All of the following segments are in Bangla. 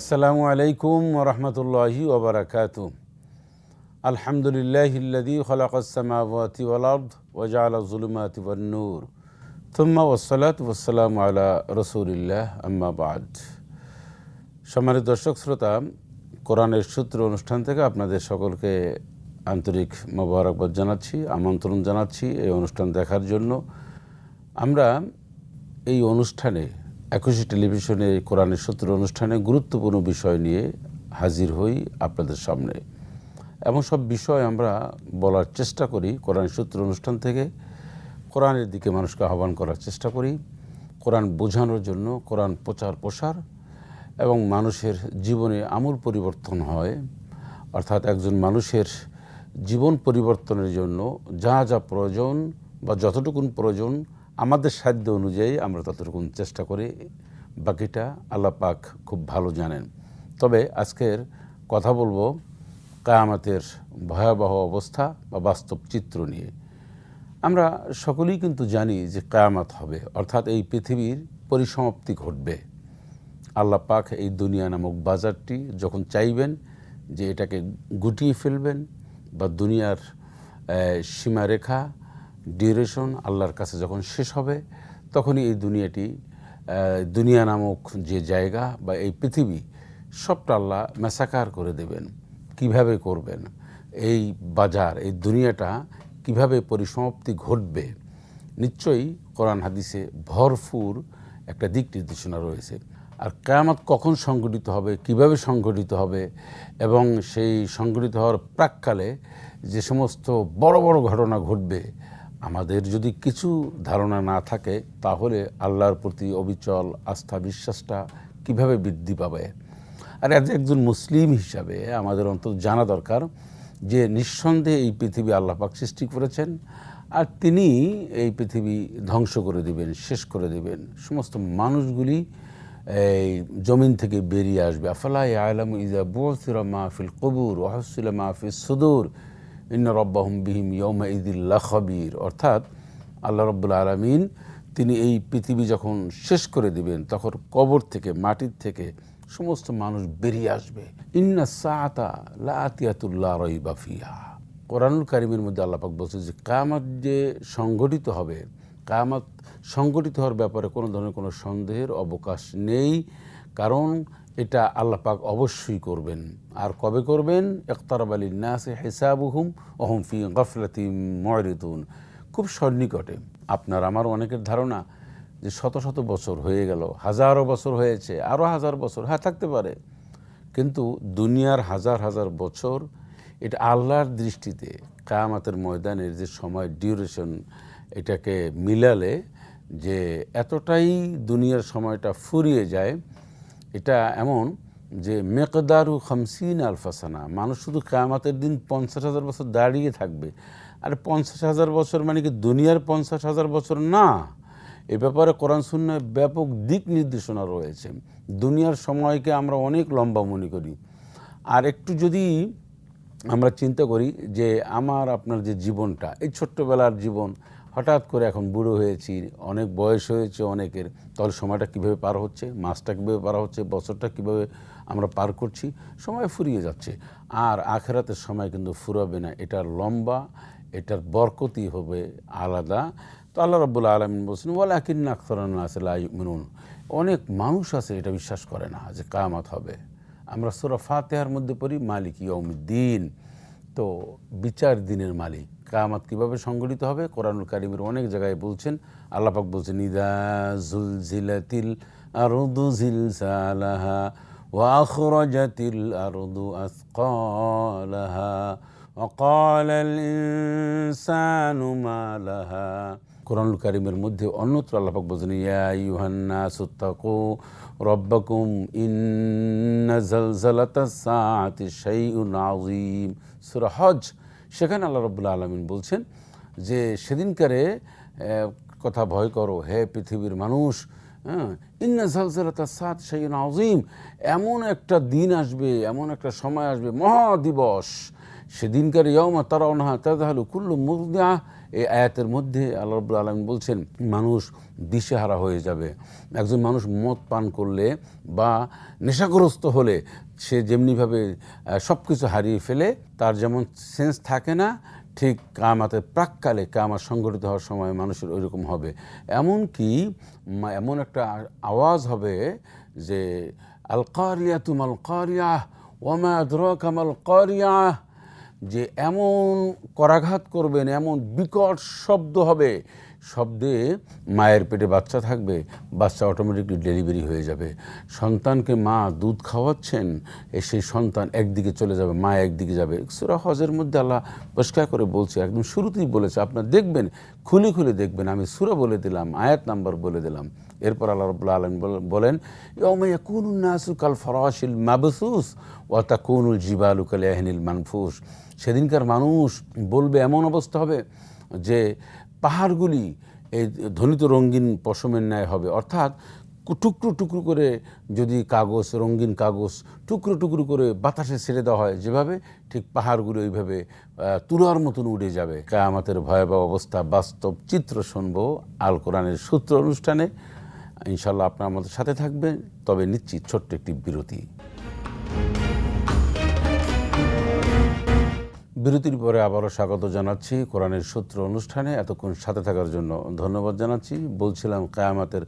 আসসালামু আলাইকুম ওরহমতুল্লাহি ওবরাকাত আলহামদুলিল্লাহিল্লাদি খলাকাসসামাওয়াতি ওয়াল আরদ ওয়া জাআলা যুলুমাতি ওয়ান নূর। থুম্মা ওয়াসসালাতু ওয়াসসালামু আলা রাসূলিল্লাহ, আম্মা বাদ। সম্মানিত দর্শক, শ্রোতা, কোরআনের সূত্র অনুষ্ঠান থেকে আপনাদের সকলকে আন্তরিক মোবারকবাদ জানাচ্ছি, আমন্ত্রণ জানাচ্ছি এই অনুষ্ঠান দেখার জন্য। আমরা এই অনুষ্ঠানে একুশে টেলিভিশনে কোরআনের সূত্র অনুষ্ঠানে গুরুত্বপূর্ণ বিষয় নিয়ে হাজির হই আপনাদের সামনে। এমন সব বিষয় আমরা বলার চেষ্টা করি, কোরআনের সূত্র অনুষ্ঠান থেকে। কোরআনের দিকে মানুষকে আহ্বান করার চেষ্টা করি। কোরআন বোঝানোর জন্য, কোরআন প্রচার প্রসার এবং মানুষের জীবনে আমূল পরিবর্তন হয়। অর্থাৎ একজন মানুষের জীবন পরিবর্তনের জন্য যা যা প্রয়োজন বা যতটুকুন প্রয়োজন আমাদের সাধ্য অনুযায়ী আমরা ততটুকুন চেষ্টা করি। বাকিটা আল্লাহ পাক খুব ভালো জানেন। তবে আজকের কথা বলব কায়ামাতের ভয়াবহ অবস্থা বা বাস্তব চিত্র নিয়ে। আমরা সকলেই কিন্তু জানি যে কায়ামাত হবে, অর্থাৎ এই পৃথিবীর পরিসমাপ্তি ঘটবে। আল্লাহ পাক এই দুনিয়া নামক বাজারটি যখন চাইবেন যে এটাকে গুটিয়ে ফেলবেন বা দুনিয়ার সীমারেখা ডিউরেশন আল্লাহর কাছে যখন শেষ হবে, তখনই এই দুনিয়াটি দুনিয়া নামক যে জায়গা বা এই পৃথিবী, সবটা আল্লাহ মেসাকার করে দেবেন। কীভাবে করবেন? এই বাজার, এই দুনিয়াটা কীভাবে পরিসমাপ্তি ঘটবে? নিশ্চয়ই কোরআন হাদিসে ভরপুর একটা দিক নির্দেশনা রয়েছে। আর কেয়ামত কখন সংগঠিত হবে, কীভাবে সংগঠিত হবে, এবং সেই সংগঠিত হওয়ার প্রাককালে যে সমস্ত বড় বড় ঘটনা ঘটবে আমাদের যদি কিছু ধারণা না থাকে, তাহলে আল্লাহর প্রতি অবিচল আস্থা, বিশ্বাসটা কীভাবে বৃদ্ধি পাবে? আর as একজন মুসলিম হিসাবে আমাদের অন্তত জানা দরকার যে নিঃসন্দেহে এই পৃথিবী আল্লাপাক সৃষ্টি করেছেন আর তিনি এই পৃথিবী ধ্বংস করে দিবেন, শেষ করে দিবেন। সমস্ত মানুষগুলি এই জমিন থেকে বেরিয়ে আসবে। আফালা আলম ইজা বুসিরা মাহফিল কবুর ওহসিল মাহফিল সুদূর। ইন্না রব্বাহুম বিহিম ইয়মা ইদিল্লা খবির। অর্থাৎ আল্লাহ রব্বুল আলমিন তিনি এই পৃথিবী যখন শেষ করে দিবেন, তখন কবর থেকে, মাটির থেকে সমস্ত মানুষ বেরিয়ে আসবে। ইন্না সাতা লাতিয়াতুল্লাহ রইবা ফিহা। কোরআনুল কারিমের মধ্যে আল্লাপাক বলছে যে কামাত যে সংগঠিত হবে, কায়ামত সংগঠিত হওয়ার ব্যাপারে কোনো ধরনের কোনো সন্দেহের অবকাশ নেই, কারণ এটা আল্লাপাক অবশ্যই করবেন। আর কবে করবেন? একতারাব আলী নাসে হেসাবুহুম অহম ফি গফলাতি ময়রিতুন খুব সন্নিকটে। আপনার আমার অনেকের ধারণা যে শত শত বছর হয়ে গেল, হাজারো বছর হয়েছে আরও হাজার বছর হ্যাঁ থাকতে পারে। কিন্তু দুনিয়ার হাজার হাজার বছর, এটা আল্লাহর দৃষ্টিতে কায়ামাতের ময়দানের যে সময় ডিউরেশন এটাকে মিলালে যে এতটাই দুনিয়ার সময়টা ফুরিয়ে যায়, এটা এমন যে মেকদারু খামসিন আলফাসানা, মানুষ শুধু কায়ামাতের দিন পঞ্চাশ হাজার বছর দাঁড়িয়ে থাকবে। আর পঞ্চাশ হাজার বছর মানে কি দুনিয়ার পঞ্চাশ হাজার বছর? না। এ ব্যাপারে কোরআন শূন্যের ব্যাপক দিক নির্দেশনা রয়েছে। দুনিয়ার সময়কে আমরা অনেক লম্বা মনে করি। আর একটু যদি আমরা চিন্তা করি যে আমার, আপনার যে জীবনটা, এই ছোট্টবেলার জীবন হঠাৎ করে এখন বুড়ো হয়েছি, অনেক বয়স হয়েছে অনেকের। তাহলে সময়টা কীভাবে পার হচ্ছে, মাসটা কীভাবে পার হচ্ছে, বছরটা কীভাবে আমরা পার করছি, সময় ফুরিয়ে যাচ্ছে। আর আখেরাতের সময় কিন্তু ফুরাবে না, এটার লম্বা, এটার বরকতি হবে আলাদা। তো আল্লাহ রব্বুল আলমিন বলছেন বলে আকিন আখতরান আসলে মিনুন অনেক মানুষ আছে এটা বিশ্বাস করে না যে কায়ামাত হবে। আমরা সুরা ফাতেহার মধ্যে পড়ি, মালিক ইয়ৌমুদ্দিন তো বিচার দিনের মালিক। কায়ামাত কিভাবে সংগঠিত হবে কোরআনুল কারিমের অনেক জায়গায় বলছেন আল্লাপাক বলছেন ইদা জুল জিলাতিল আরদু জিলসালাহা ওয়াখরাজাতিল আরদু আসকালাহা وقال الإنسان ما لها কোরআনুল কারিমের মধ্যে অন্যত্র আল্লাপাক বলছেন ইয়া ইউহান্নাস তাকু রব্বাকুম ইন্না জালজালাতা সাআতি শাইউন আযীম সূরা হজ সেখানে আল্লাহ রাব্বুল আলমিন বলছেন যে সেদিনকারে কথা ভয় করো, হে পৃথিবীর মানুষ হ্যাঁ সাত আযীম, এমন একটা দিন আসবে, এমন একটা সময় আসবে মহাদিবস সেদিনকার ইয়মা তারা অনহা তাদাহালু কুল্লু মুরদিয়া এই আয়াতের মধ্যে আল্লাহ রব্বুল আলম বলছেন, মানুষ দিশেহারা হয়ে যাবে। একজন মানুষ মদ পান করলে বা নেশাগ্রস্ত হলে সে যেমনিভাবে সব কিছু হারিয়ে ফেলে, তার যেমন সেন্স থাকে না, ঠিক কামাতের প্রাককালে কামাত সংগঠিত হওয়ার সময় মানুষের ওইরকম হবে। এমনকি মা- এমন একটা আওয়াজ হবে যে আল কারিয়া তুমাল কারিয়া ওমা দ্রকামাল কারিয়া যে এমন করাঘাত করবেন এমন বিকট শব্দ হবে শব্দে মায়ের পেটে বাচ্চা থাকবে, বাচ্চা অটোমেটিকলি ডেলিভারি হয়ে যাবে। সন্তানকে মা দুধ খাওয়াচ্ছেন সেই সন্তান একদিকে চলে যাবে, মা একদিকে যাবে। সুরা হজের মধ্যে আল্লাহ পরিষ্কার করে বলছে, একদম শুরুতেই বলেছে, আপনার দেখবেন, খুলে খুলে দেখবেন, আমি সুরা বলে দিলাম, আয়াত নাম্বার বলে দিলাম। এরপর আল্লাহ রবুল্লা আলম বলেন ইয়াকুনুন্নাসু কাল ফরাশিল মাবসুস ওয়া তাকুনুল জিবালু কাল ইয়াহনিল মানফুস। সেদিনকার মানুষ বলবে, এমন অবস্থা হবে যে পাহাড়গুলি এই ধ্বনিত রঙিন পশমের ন্যায় হবে। অর্থাৎ টুকরো টুকরো করে যদি কাগজ, রঙিন কাগজ টুকরো টুকরো করে বাতাসে ছেড়ে দেওয়া হয়, যেভাবে ঠিক পাহাড়গুলো ওইভাবে তুলার মতন উড়ে যাবে। কায়ামাতের ভয়াবহ অবস্থা বাস্তব চিত্র শুনব আল কোরআনের সূত্র অনুষ্ঠানে। ইনশাল্লাহ আপনার আমাদের সাথে থাকবেন। তবে নিচ্ছি ছোট্ট একটি বিরতি। বিরতির পরে আবারও স্বাগত জানাচ্ছি কোরআনের সূত্র অনুষ্ঠানে। এতক্ষণ সাথে থাকার জন্য ধন্যবাদ জানাচ্ছি। বলছিলাম কায়ামাতের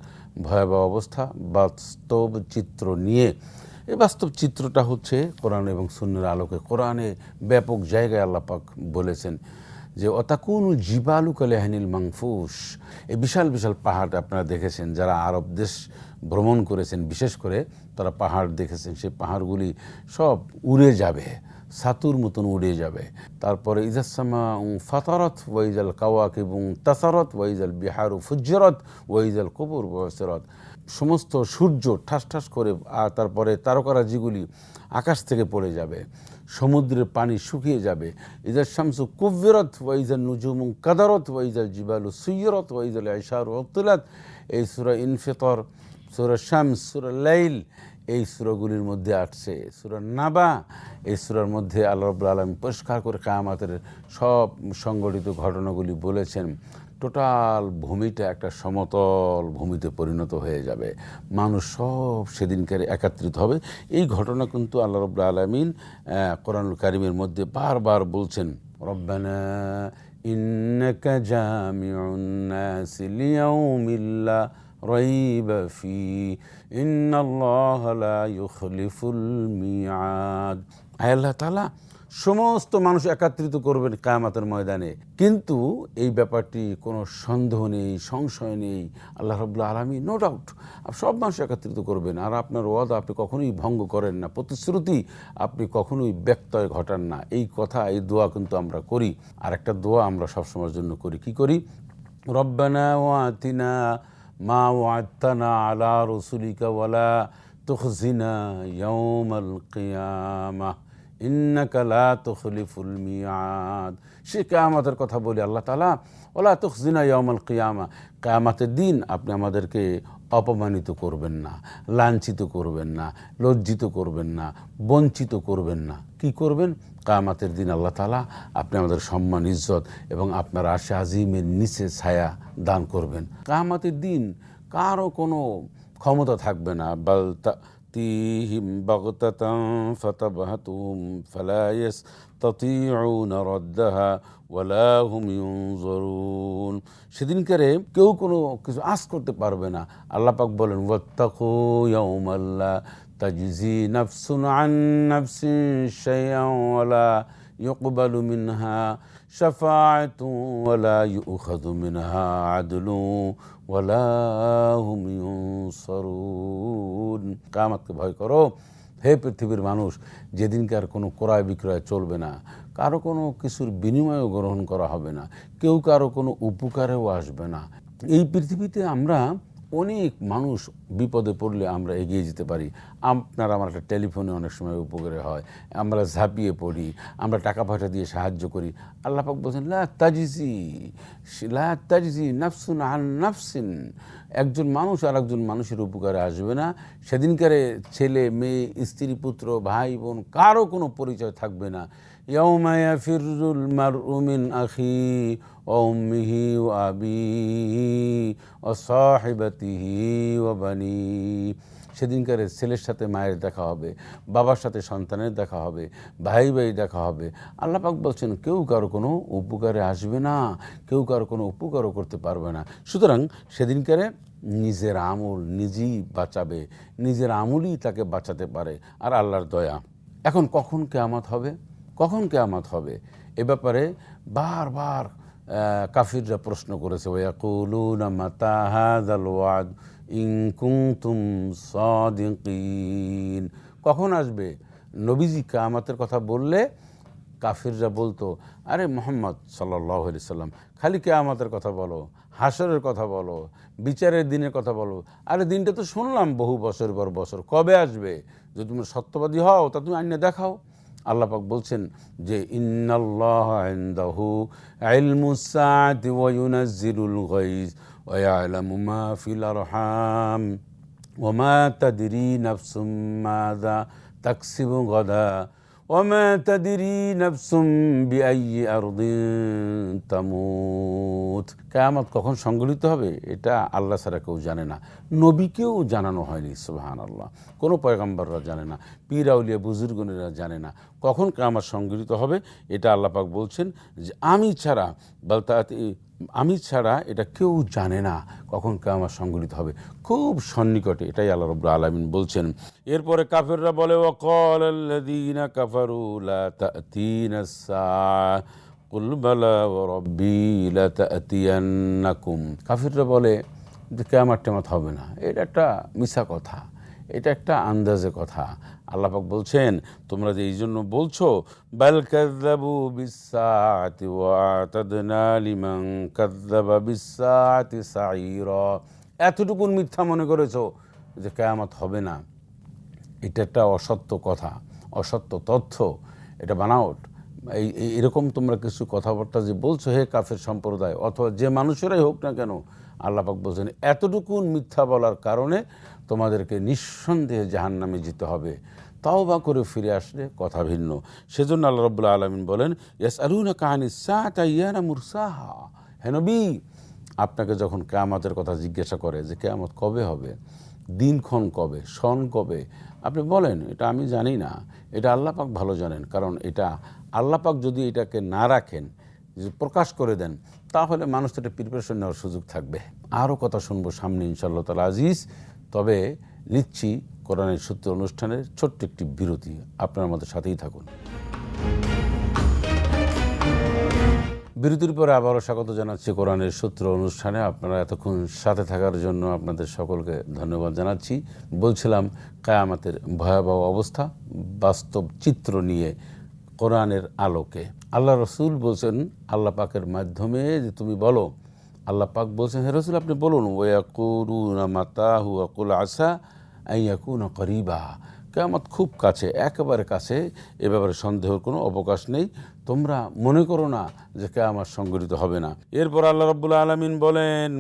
ভয়াবহ অবস্থা, বাস্তব চিত্র নিয়ে। এই বাস্তব চিত্রটা হচ্ছে কোরআন এবং শূন্যের আলোকে, কোরআনে ব্যাপক জায়গায় আল্লাপাক বলেছেন যে অতাকুন জীবালু কালেহানিল মাংফুস এই বিশাল বিশাল পাহাড় আপনারা দেখেছেন, যারা আরব দেশ ভ্রমণ করেছেন, বিশেষ করে তারা পাহাড় দেখেছেন, সেই পাহাড়গুলি সব উড়ে যাবে। সাতুর মতন উড়ে যাবে। তারপরে ইজাসমা ফাতারত ওয়াইজাল কাওয়াক এবং তাসারত ওয়াইজাল বিহারু ফুজ্জরত ওয়াইজাল কবর বয়সরত সমস্ত সূর্য ঠাস ঠাস করে আর তারপরে তারকারা তারকারাজিগুলি আকাশ থেকে পড়ে যাবে। সমুদ্রের পানি শুকিয়ে যাবে। ইজার শামসু কুব্বিরত ওয়াইজাল নুজুম কাদারত ওয়াইজাল জিবালু সুইয়রত ওয়াইজাল আইসার ওয়াক্তিলাত এই সুরা ইনফিতর, সুরা শামস, সুরা লাইল এই সুরগুলির মধ্যে আসছে। সুরার নাবা, এই সুরার মধ্যে আল্লাহ রব্লা আলম পরিষ্কার করে কায়ামাতের সব সংগঠিত ঘটনাগুলি বলেছেন। টোটাল ভূমিটা একটা সমতল ভূমিতে পরিণত হয়ে যাবে। মানুষ সব সেদিনকার একাত্রিত হবে। এই ঘটনা কিন্তু আল্লাহ রব্লা আলমিন কোরআনুল কারিমের মধ্যে বারবার বলছেন, রব্বানা ইন্নাকা জামিউন্নাসি লিয়াউমিল্লা ريب فيه إن الله لا يخلف الميعاد আয় আল্লাহ তালা সমস্ত মানুষ একত্রিত করবেন কায়ামাতের ময়দানে কিন্তু এই ব্যাপারটি কোনো সন্দেহ নেই সংশয় নেই আল্লাহ রবুল্লা আলমী নো ডাউট সব মানুষ একত্রিত করবেন আর আপনার ওয়াদা আপনি কখনোই ভঙ্গ করেন না প্রতিশ্রুতি আপনি কখনোই ব্যক্তয় ঘটান না এই কথা এই দোয়া কিন্তু আমরা করি আর একটা দোয়া আমরা সবসময়ের জন্য করি কি করি রব্বানা ওয়াতিনা মা ওয়াত্তানা আলা রসুলিকা ওয়ালা তুখজিনা ইয়াউমাল কিয়ামাহ ইন্নাকা লা তুখলিফুল মিয়াদ সে কেয়ামতের কথা বলি আল্লাহ তালা ওলা তুখজিনা ইয়াউমাল কিয়ামা. কেয়ামতের দিন আপনি আমাদেরকে অপমানিত করবেন না, লাঞ্ছিত করবেন না, লজ্জিত করবেন না, বঞ্চিত করবেন না। কি করবেন? কামাতের দিন আল্লাহ তালা আপনি আমাদের সম্মান, ইজ্জত এবং আপনার আশা আজিমের নিচে ছায়া দান করবেন। কামাতের দিন কারও কোনো ক্ষমতা থাকবে না। বাল তিহিম বগতাম ফতাবাহাতুম يستطيعون ردها ولا هم ينظرون সেদিনকারে কেউ কোনো কিছু আস করতে পারবে না আল্লাহ পাক বলেন ওয়াত্তাকু ইয়াউমাল্লা তাজজি নাফসুন আন নাফসিন শাইআন ওয়ালা يقبل منها شفاعة ولا يؤخذ منها عدل ولا هم ينصرون কামাতকে ভয় করো হে পৃথিবীর মানুষ যেদিনকার কোনো ক্রয় বিক্রয় চলবে না, কারও কোনো কিছুর বিনিময়ও গ্রহণ করা হবে না, কেউ কারও কোনো উপকারেও আসবে না। এই পৃথিবীতে আমরা অনেক মানুষ বিপদে পড়লে আমরা এগিয়ে যেতে পারি। আপনার আমার একটা টেলিফোনে অনেক সময় উপকারে হয়, আমরা ঝাঁপিয়ে পড়ি, আমরা টাকা পয়সা দিয়ে সাহায্য করি। আল্লাহ পাক বলছেন লাজিজি তাজিজি নাফসুন আন নাফসিন। একজন মানুষ আর একজন মানুষের উপকারে আসবে না। সেদিনকারে ছেলে, মেয়ে, স্ত্রী, পুত্র, ভাই, বোন, কারও কোনো পরিচয় থাকবে না। ইয়ৌমায়া ফিরুল মার উমিন আখি অমিহি ও আবি ও সাহেবতিহি ও বানী সেদিনকারে ছেলের সাথে মায়ের দেখা হবে, বাবার সাথে সন্তানের দেখা হবে, ভাই ভাই দেখা হবে। আল্লাহ পাক বলছেন, কেউ কারও কোনো উপকারে আসবে না, কেউ কারও কোনো উপকারও করতে পারবে না। সুতরাং সেদিনকারে নিজের আমল নিজেই বাঁচাবে, নিজের আমলই তাকে বাঁচাতে পারে, আর আল্লাহর দয়া। এখন কখন কেয়ামত হবে? কখন কেয়ামত হবে? এ ব্যাপারে বারবার কাফিররা প্রশ্ন করেছে কখন আসবে? নবীজি কেয়ামতের কথা বললে কাফিররা বলতো, আরে মোহাম্মদ সাল্লাহ সাল্লাম, খালি কেয়ামতের কথা বলো হাসরের কথা বলো, বিচারের দিনের কথা বলো। আরে দিনটা তো শুনলাম বহু বছর পর বছর, কবে আসবে? যদি তুমি সত্যবাদী হও, তা তুমি আইনে দেখাও। আল্লাপাক বলছেন যে ইন্নাল্লাহু আইলমুসাআতি ওয়ায়ুনাজ্জিলুল গাইজ ওয়ায়ালামু মা ফিল আরহাম ওয়া মা তাদরি নাফসুম মাযা তাকসিবু গাদা وما تدري نفس بأي أرض تموت কেয়ামত কখন সংগঠিত হবে এটা আল্লাহ ছাড়া কেউ জানে না নবীকেও জানানো হয়নি সুবাহান আল্লাহ কোনো পয়গাম্বররা জানে না পীর আউলিয়া বুজুর্গনেরা জানে না কখন কেয়ামত সংগঠিত হবে এটা আল্লাহ পাক বলছেন যে আমি ছাড়া বলতে আমি ছাড়া এটা কেউ জানে না কখন আমার সংগঠিত হবে। খুব সন্নিকটে, এটাই আল্লাহ রব আলমিন বলছেন। এরপরে কাফেররা বলে ওকলিনা কাফারুলা কাফিররা বলে যে কেয়ামার টেমাত হবে না। এটা একটা মিশা কথা। এটা একটা আন্দাজে কথা। আল্লাপাক বলছেন, তোমরা যে এই জন্য বলছো, বাল সাঈরা। এতটুকুন মিথ্যা মনে করেছ যে কেয়ামত হবে না। এটা একটা অসত্য কথা, অসত্য তথ্য। এটা বানাওট। এই- এরকম তোমরা কিছু কথাবার্তা যে বলছো, হে কাফের সম্প্রদায়, অথবা যে মানুষেরাই হোক না কেন আল্লাপাক বলছেন, এতটুকুন মিথ্যা বলার কারণে তোমাদেরকে নিঃসন্দেহে জাহান নামে যেতে হবে। তাও বা করে ফিরে আসলে কথা ভিন্ন। সেজন্য আল্লাহ রব্বুল্লা আলমিন বলেন ইয়াস আলুনা কাহানি সাহা ইয়ানা মুরসাহা? হেনবি আপনাকে যখন কেয়ামতের কথা জিজ্ঞাসা করে যে কেয়ামত কবে হবে, দিনক্ষণ কবে সন কবে, আপনি বলেন, এটা আমি জানি না, এটা আল্লাপাক ভালো জানেন। কারণ এটা আল্লাপাক যদি এটাকে না রাখেন প্রকাশ করে দেন, তাহলে মানুষ তো একটা প্রিপারেশন নেওয়ার সুযোগ থাকবে। আরও কথা শুনব সামনে ইনশাল্লাহ তালা আজিজ। তবে নিচ্ছি কোরআনের সূত্র অনুষ্ঠানের ছোট্ট একটি বিরতি। আপনার আমাদের সাথেই থাকুন। বিরতির পরে আবারও স্বাগত জানাচ্ছি কোরআনের সূত্র অনুষ্ঠানে। আপনারা এতক্ষণ সাথে থাকার জন্য আপনাদের সকলকে ধন্যবাদ জানাচ্ছি। বলছিলাম, কায়ামাতের ভয়াবহ অবস্থা, বাস্তব চিত্র নিয়ে কোরআনের আলোকে। আল্লাহ রসুল বলছেন, আল্লাহ পাকের মাধ্যমে যে তুমি বলো আল্লাহ পাক বলছেন, হে রসুল, আপনি বলুন ওয়াকুরুনা মাতা হুয়াকুল আসা আইয়াকুনা করিবা। কেয়ামত খুব কাছে, একেবারে কাছে, এ ব্যাপারে সন্দেহের কোনো অবকাশ নেই। তোমরা মনে করো না যে কেয়ামত সংগঠিত হবে না। এরপর আল্লাহ রব্বুল আলমিন বলেন,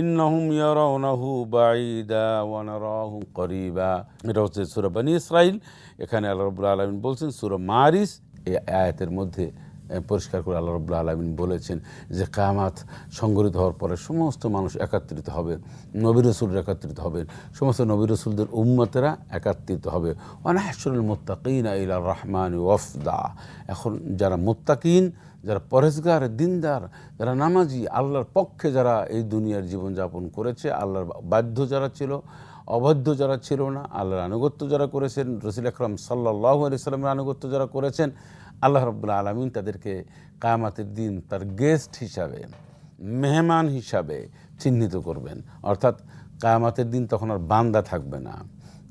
ইন্নাহুম ইয়ারাউনাহু বাইদা ওয়া নারাহু করিবা। এটা হচ্ছে সূরা বনি ইসরাইল এখানে আল্লাহ রব্বুল আলমিন বলছেন, সূরা মারিস, এই আয়াতের মধ্যে পরিষ্কার করে আল্লাহ রব্লা আলমিন বলেছেন যে কামাত সংগঠিত হওয়ার পরে সমস্ত মানুষ একত্রিত হবে, নবী রসুলরা একত্রিত হবেন সমস্ত নবী রসুলদের উম্মতেরা একত্রিত হবে। অনাহসরুল মোত্তাকিন ইলা রহমান ওয়ফদা। এখন যারা মোত্তাকিন, যারা পরেজগার দিনদার, যারা নামাজি, আল্লাহর পক্ষে যারা এই দুনিয়ার জীবনযাপন করেছে, আল্লাহর বাধ্য যারা ছিল, অবাধ্য যারা ছিল না, আল্লাহর আনুগত্য যারা করেছেন, রসুল আকরম সাল্লাহ আলি সাল্লামের আনুগত্য যারা করেছেন আল্লাহ রব্বুল্লা আলমিন তাদেরকে কায়ামাতের দিন তার গেস্ট হিসাবে, মেহমান হিসাবে চিহ্নিত করবেন। অর্থাৎ কায়ামাতের দিন তখন আর বান্দা থাকবে না।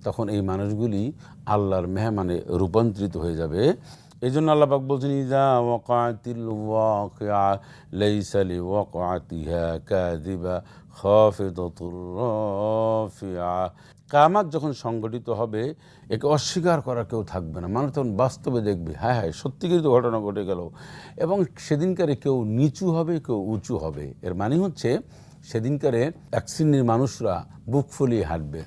তখন এই মানুষগুলি আল্লাহর মেহমানে রূপান্তরিত হয়ে যাবে। এই জন্য আল্লাপাক বলছেন, ইদা ওয়াকাতিল ওয়াকিয়া লাইসালি ওয়াকাতিহা কাদিবা খাফিদাতুর রাফিয়া. কামাত যখন সংগঠিত হবে, একে অস্বীকার করা কেউ থাকবে না। মানুষ তখন বাস্তবে দেখবে হ্যাঁ হ্যাঁ সত্যিকারই তো ঘটনা ঘটে গেল। এবং সেদিনকারে কেউ নিচু হবে, কেউ উঁচু হবে। এর মানে হচ্ছে, সেদিনকারে এক শ্রেণির মানুষরা বুক ফুলিয়ে হাঁটবে।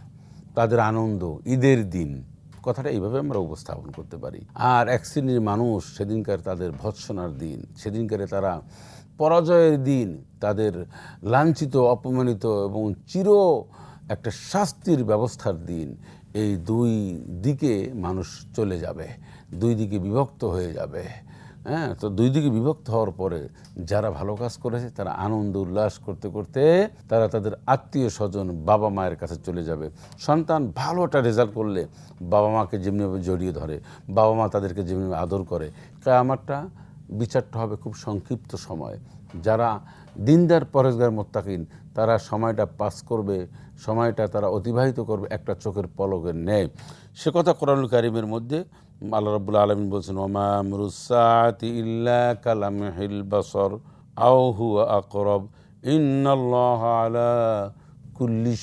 তাদের আনন্দ, ঈদের দিন। কথাটা এইভাবে আমরা উপস্থাপন করতে পারি। আর এক শ্রেণির মানুষ সেদিনকার তাদের ভৎসনার দিন, সেদিনকারে তারা পরাজয়ের দিন, তাদের লাঞ্ছিত, অপমানিত এবং চির একটা শাস্তির ব্যবস্থার দিন, এই দুই দিকে মানুষ চলে যাবে, দুই দিকে বিভক্ত হয়ে যাবে। হ্যাঁ তো দুই দিকে বিভক্ত হওয়ার পরে যারা ভালো কাজ করেছে, তারা আনন্দ, উল্লাস করতে করতে তারা তাদের আত্মীয় স্বজন বাবা মায়ের কাছে চলে যাবে। সন্তান ভালো একটা রেজাল্ট করলে বাবা মাকে যেমনিভাবে জড়িয়ে ধরে, বাবা মা তাদেরকে যেমনি আদর করে। তাই আমারটা বিচারটা হবে খুব সংক্ষিপ্ত সময়। যারা দিনদার পরেশগার মোত্তাকিন, তারা সময়টা পাস করবে, সময়টা তারা অতিবাহিত করবে একটা চোখের পলকের ন্যায়। সে কথা কোরআনুল কারিমের মধ্যে আল্লাহ রাবুল্লাহ আলমিন বলছেন, ওমা মরুসাতি ইল্লা কালাম হিল বসর আও আকরব। ইন্নাল্লাহ আলা কুল্লি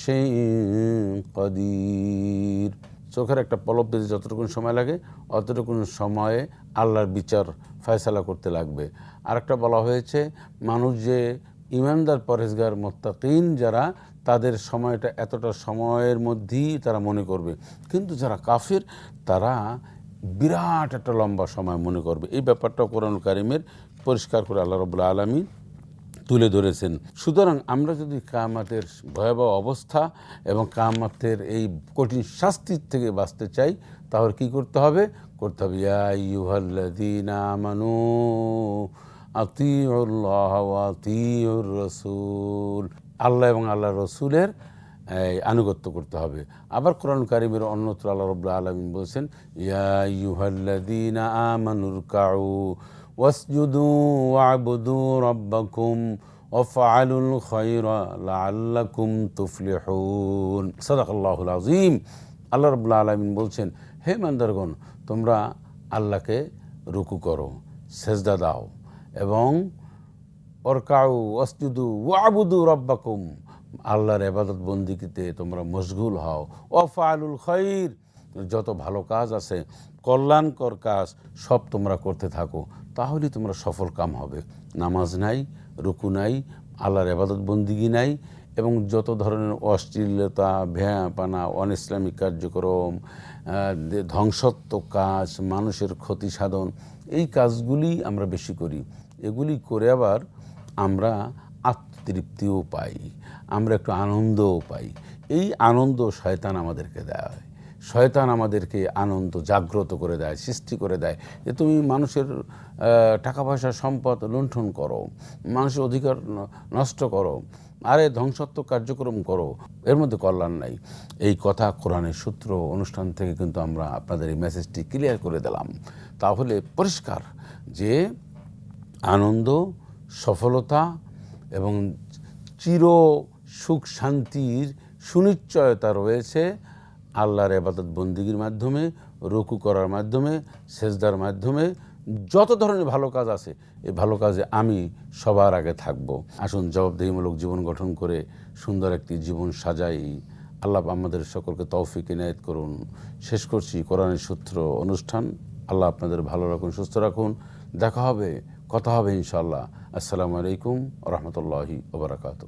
কদির। চোখের একটা পলব পেতে যতটুকু সময় লাগে অতটুকু সময়ে আল্লাহর বিচার ফয়সালা করতে লাগবে। আরেকটা বলা হয়েছে, মানুষ যে ইমানদার পরেশগার মোত্তাকিন যারা, তাদের সময়টা এতটা সময়ের মধ্যেই তারা মনে করবে। কিন্তু যারা কাফের, তারা বিরাট একটা লম্বা সময় মনে করবে। এই ব্যাপারটা কোরআন কারিমের পরিষ্কার করে আল্লাহ রবুল্লা আলমী তুলে ধরেছেন। সুতরাং আমরা যদি কামাতের ভয়াবহ অবস্থা এবং কামাতের এই কঠিন শাস্তির থেকে বাঁচতে চাই, তাহলে কি করতে হবে? করতে হবে, ইয়া আমানু আতিউল্লাহ রসুল। আল্লাহ এবং আল্লাহ রসুলের আনুগত্য করতে হবে। আবার কোরআন কারিমের অন্যত্র আল্লাহ রব্লা আলমিন বলছেন, ইয়া ইউহাল্লাদিনা আমানুর কাউ ওয়াসজুদু ওয়াবুদু রব্বাকুম ওফআলুল খৈরা লাআল্লাকুম তুফলিহুন। সাদাকাল্লাহুল আযীম। আল্লাহ রাব্বুল আলামিন বলছেন, হে মান্দারগণ তোমরা আল্লাহকে রুকু করো, সেজদা দাও এবং অরকাউ অস্তুদু ওয়াবুদু রব্বাকুম আল্লাহর এবাদত বন্দিকিতে তোমরা মশগুল হও। অফালুল খৈর, যত ভালো কাজ আছে, কল্যাণকর কাজ সব তোমরা করতে থাকো, তাহলেই তোমরা সফল কাম হবে। নামাজ নাই, রুকু নাই, আল্লাহর এবাদত বন্দিগি নাই এবং যত ধরনের অশ্লীলতা, ভ্যাপানা অন ইসলামিক কার্যক্রম ধ্বংসাত্মক কাজ, মানুষের ক্ষতি সাধন, এই কাজগুলি আমরা বেশি করি। এগুলি করে আবার আমরা আত্মতৃপ্তিও পাই। আমরা একটু আনন্দও পাই। এই আনন্দ শয়তান আমাদেরকে দেওয়া হয় শয়তান আমাদেরকে আনন্দ জাগ্রত করে দেয়, সৃষ্টি করে দেয় যে তুমি মানুষের টাকা পয়সা সম্পদ লুণ্ঠন করো, মানুষের অধিকার নষ্ট করো, আরে ধ্বংসাত্মক কার্যক্রম করো, এর মধ্যে কল্যাণ নাই। এই কথা কোরআনের সূত্র অনুষ্ঠান থেকে কিন্তু আমরা আপনাদের এই মেসেজটি ক্লিয়ার করে দিলাম। তাহলে পরিষ্কার যে আনন্দ, সফলতা এবং চির সুখ, শান্তির সুনিশ্চয়তা রয়েছে আল্লাহর এবাদত বন্দিগির মাধ্যমে, রুকু করার মাধ্যমে, সেজদার মাধ্যমে, যত ধরনের ভালো কাজ আছে, এই ভালো কাজে আমি সবার আগে থাকব। আসুন, জবাবদেহিমূলক জীবন গঠন করে সুন্দর একটি জীবন সাজাই। আল্লাহ আমাদের সকলকে তৌফিক, ইনায়ত করুন। শেষ করছি কোরআনের সূত্র অনুষ্ঠান। আল্লাহ আপনাদের ভালো রাখুন, সুস্থ রাখুন। দেখা হবে, কথা হবে ইনশাল্লাহ আসসালামু আলাইকুম রহমতুল্লাহি ওবরাকাতু